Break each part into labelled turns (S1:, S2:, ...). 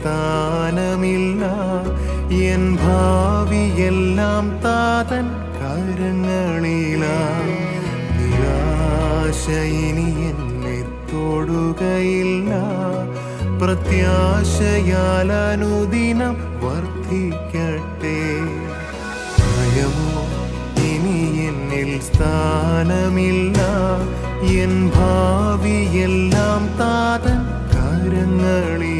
S1: സ്ഥാനമില്ല. എൻ ഭാവിയെല്ലാം താതൻ കരങ്ങളിലാണ് നിരാശ എന്നെ തൊടുകയില്ല. പ്രത്യാശയാൽ അനുദിനം വർദ്ധിക്കട്ടെ. ഭയമോ ഇനി എന്നിൽ സ്ഥാനമില്ല. എൻ ഭാവിയെല്ലാം താതൻ
S2: കരങ്ങളിൽ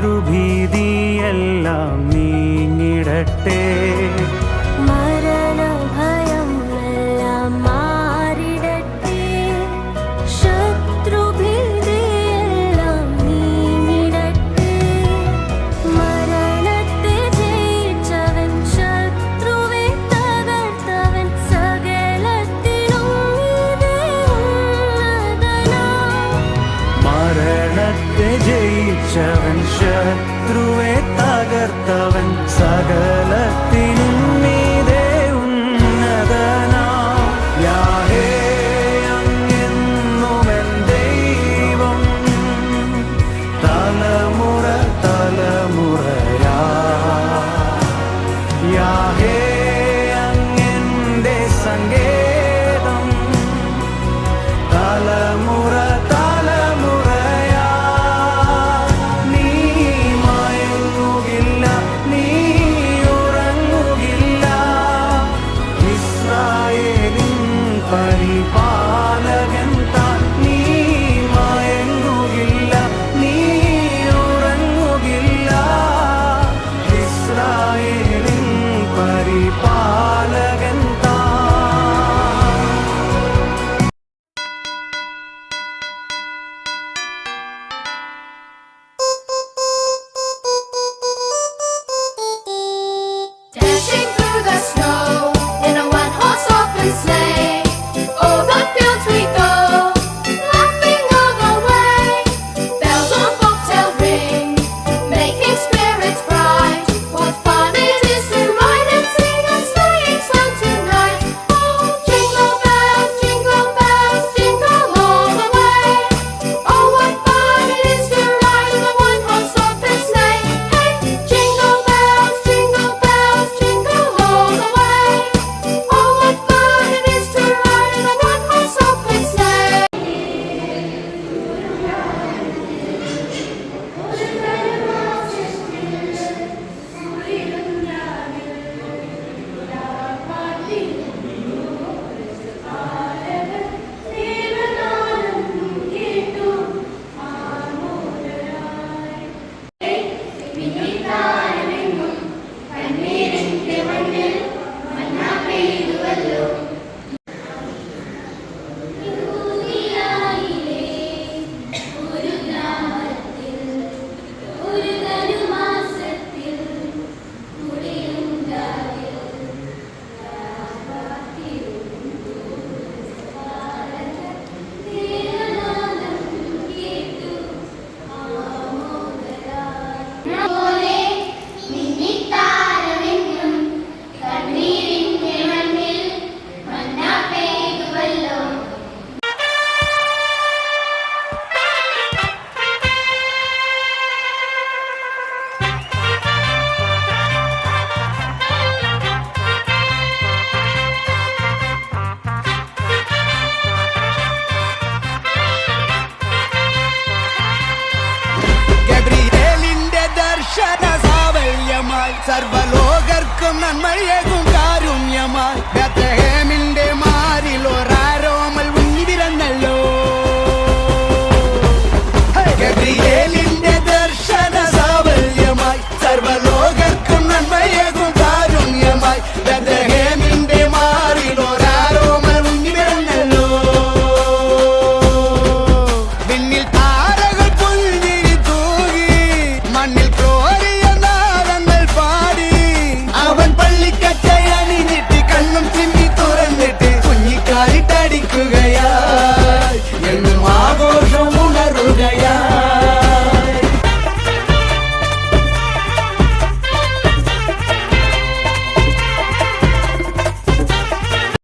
S2: ശത്രുഭീതിയെല്ലാം നീങ്ങിടട്ടെ. സർവലോകർക്കും നന്മയേകും
S3: കാരുണ്യമായി